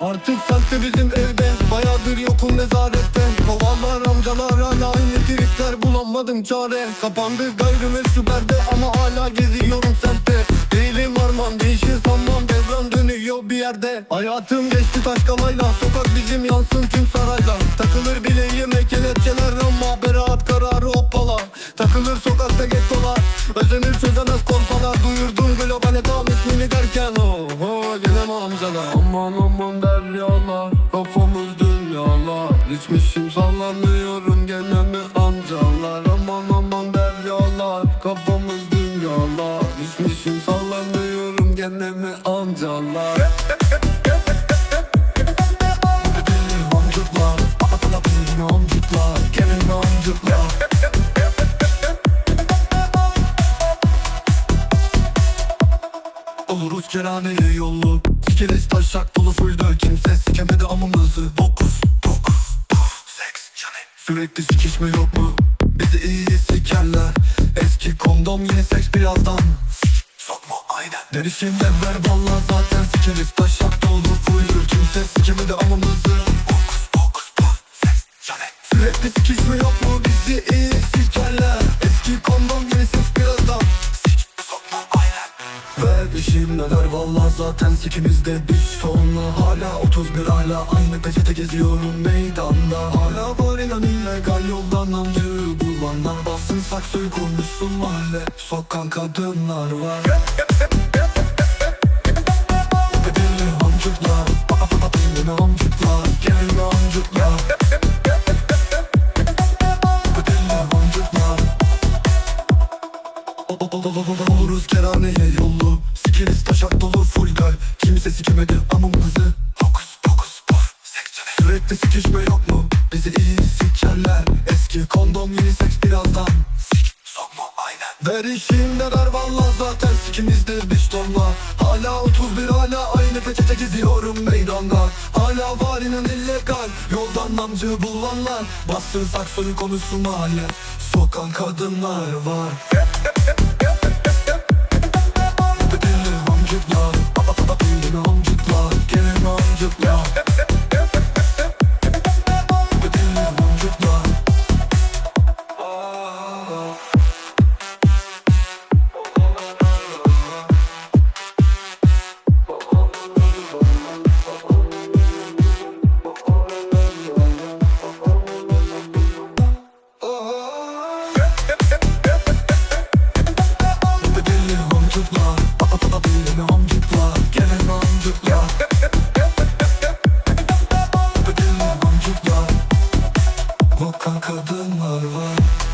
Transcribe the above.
Artık semtte bizim evde Bayağıdır yokum nezarette. Kovalar amcalar hala aynı trikler Bulamadım çare. Kapandı gayrimeşru berde Ama hala geziyorum semtte. Değilim arman değişir sanmam Devran dönüyor bir yerde. Hayatım geçti taş kalayla Sokak bizim yansın tüm sarayla İçmişim sallanıyorum gene mi amcalar? Aman aman deryalar Kafamız dünyalar. İçmişim sallanıyorum gene mi amcalar? Amcuklar amcuklar mi amcuklar Oluruz kerhaneye yollu Sikeriz taşak dolu fulldü Kimse sikemedi amımızı. Dokuz, Sürekli sikişme yok mu? Bizi iyi sikerler Eski kondom yine seks birazdan. Sokma aynen. Deri şimdi ver valla zaten sikeriz. Taşak dolu fulldü Kimse sikemedi amımızı Dokuz, dokuz, puf, seks, canım Sürekli sikişme yok mu? Bizi iyi sikerler Eski kondom aynen Ver peşimdeler valla zaten sikimizde bir sonra Hala 31 hala aynı peçete geziyorum meydanda. Hala var inan illegal yoldan amcı bulanlar Bassın saksoyu kurmuşsun mahalle Sokan kadınlar var. Deli amcuklar Deli amcuklar Oluruz kerhaneye yollu. Sikeriz taşak dolu full göl Kimse sikemedi amımızı. Hokus pokus seksiyone Sürekli sikişme yok mu? Bizi iyi sikerler. Eski kondom yeni seks birazdan. Sik sokma aynen. Ver işimde ver valla zaten. Sikimizde bir tonla. Hala 31 hala aynı peçete geziyorum meydanda. Hala var inan illegal. Yoldan namcı bulanlar. Bastır saksoyu konusu mahalle Sokan kadınlar var var var.